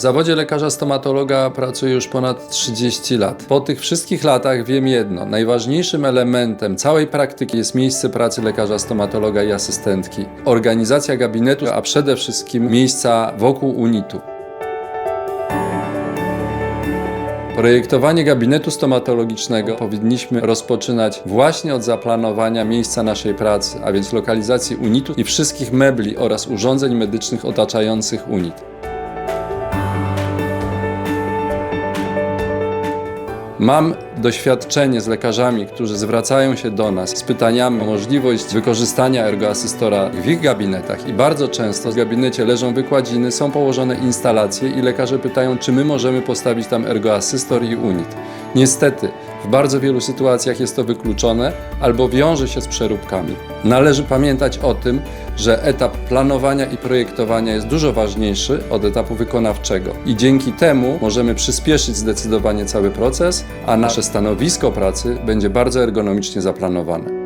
W zawodzie lekarza stomatologa pracuję już ponad 30 lat. Po tych wszystkich latach wiem jedno: najważniejszym elementem całej praktyki jest miejsce pracy lekarza stomatologa i asystentki, organizacja gabinetu, a przede wszystkim miejsca wokół unitu. Projektowanie gabinetu stomatologicznego powinniśmy rozpoczynać właśnie od zaplanowania miejsca naszej pracy, a więc lokalizacji unitu i wszystkich mebli oraz urządzeń medycznych otaczających unit. Mam doświadczenie z lekarzami, którzy zwracają się do nas z pytaniami o możliwość wykorzystania ergoasystora w ich gabinetach i bardzo często w gabinecie leżą wykładziny, są położone instalacje i lekarze pytają, czy my możemy postawić tam ergoasystor i unit. Niestety, w bardzo wielu sytuacjach jest to wykluczone albo wiąże się z przeróbkami. Należy pamiętać o tym, że etap planowania i projektowania jest dużo ważniejszy od etapu wykonawczego i dzięki temu możemy przyspieszyć zdecydowanie cały proces, a nasze stanowisko pracy będzie bardzo ergonomicznie zaplanowane.